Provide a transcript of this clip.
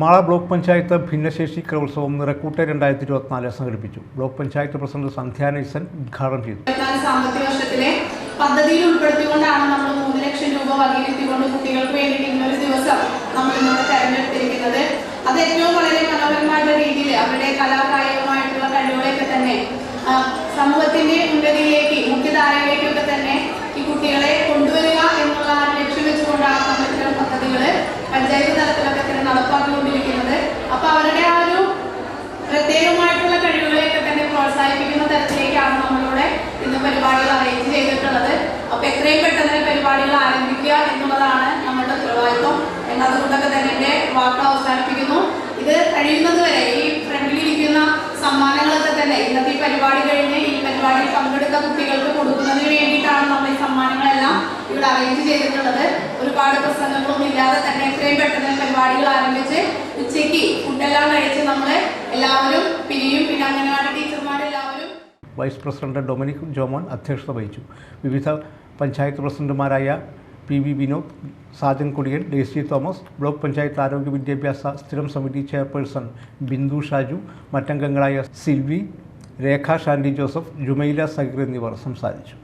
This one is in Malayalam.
മാള ബ്ലോക്ക് പഞ്ചായത്ത് ഭിന്നശേഷി കലോത്സവം നിറക്കൂട്ട് രണ്ടായിരത്തി ഇരുപത്തിനാല് സംഘടിപ്പിച്ചു. ബ്ലോക്ക് പഞ്ചായത്ത് പ്രസിഡന്റ് സന്ധ്യ ഉദ്ഘാടനം ചെയ്തു. സാമ്പത്തിക വർഷത്തിലെ പദ്ധതിയിൽ ഉൾപ്പെടുത്തിക്കൊണ്ടാണ് നമ്മൾ മൂന്ന് ലക്ഷം രൂപ വകയിരുത്തിക്കൊണ്ട് കുട്ടികൾക്ക് വേണ്ടി ഇന്നൊരു ദിവസം നമ്മൾ ഇന്നോട് തെരഞ്ഞെടുത്തിരിക്കുന്നത്. അത് ഏറ്റവും വളരെ മനോഹരമായിട്ടുള്ള രീതിയിൽ അവരുടെ കലാകായികമായിട്ടുള്ള കഴിവുകളെയൊക്കെ തന്നെ സമൂഹത്തിന്റെ ഉന്നതിയിലേക്ക് മുഖ്യധാരയിലേക്കൊക്കെ തന്നെ ഈ കുട്ടികളെ കൊണ്ടുവരിക എന്നുള്ള ആ ലക്ഷ്യം വെച്ചുകൊണ്ടാണ് നമ്മൾ ഇത്തരം പദ്ധതികൾ പഞ്ചായത്ത് തലത്തിലൊക്കെ തന്നെ നടപ്പാക്കിക്കൊണ്ടിരിക്കുന്നത് അപ്പൊ അവരുടെ ആ ഒരു പ്രത്യേകമായിട്ടുള്ള കഴിവുകളെയൊക്കെ തന്നെ പ്രോത്സാഹിപ്പിക്കുന്ന തരത്തിലേക്കാണ് നമ്മളിവിടെ ഇന്ന് പരിപാടികൾ അറേഞ്ച് ചെയ്തിട്ടുള്ളത് അപ്പൊ എത്രയും പെട്ടെന്ന് ഈ പരിപാടികൾ ആരംഭിക്കുക എന്നുള്ളതാണ് നമ്മുടെ ഉത്തരവാദിത്വം എന്നതുകൊണ്ടൊക്കെ തന്നെ എന്റെ വാർത്ത അവസാനിപ്പിക്കുന്നു. ഇത് കഴിയുന്നത് വരെ ഈ ഫ്രണ്ടിലിരിക്കുന്ന സമ്മാനങ്ങളൊക്കെ തന്നെ ഇന്നത്തെ ഈ പരിപാടി കഴിഞ്ഞ് ഈ പരിപാടിയിൽ പങ്കെടുത്ത കുട്ടികൾക്ക് കൊടുക്കുന്നതിന് വേണ്ടിയിട്ടാണ് നമ്മൾ ഈ സമ്മാനങ്ങളെല്ലാം ഇവിടെ അറേഞ്ച് ചെയ്തിട്ടുള്ളത്. ഒരുപാട് പ്രസംഗങ്ങളൊന്നും ഇല്ലാതെ തന്നെ എത്രയും പെട്ടെന്ന് പരിപാടികൾ ആരംഭിച്ച് ഉച്ചയ്ക്ക് ഫുഡെല്ലാം കഴിച്ച് നമ്മൾ എല്ലാവരും പിരിയും. പിന്നെ അംഗനവാടി ടീച്ചർമാരെല്ലാവരും വൈസ് പ്രസിഡന്റ് ഡൊമിനിക് ജോമോൻ അധ്യക്ഷത വഹിച്ചു. വിവിധ പഞ്ചായത്ത് പ്രസിഡന്റുമാരായ P V Vinod Sajan Kudiyan Daisy Thomas block panchayat ആരോഗ്യ വിദ്യാഭ്യാസ സ്ഥിരം സമിതി ചെയർപേഴ്സൺ ബിന്ദു ഷാജു മറ്റംഗങ്ങളായ സിൽവി രേഖ ഷാൻഡി ജോസഫ് ജുമൈല സഗീർ എന്നിവർ സംസാരിച്ചു.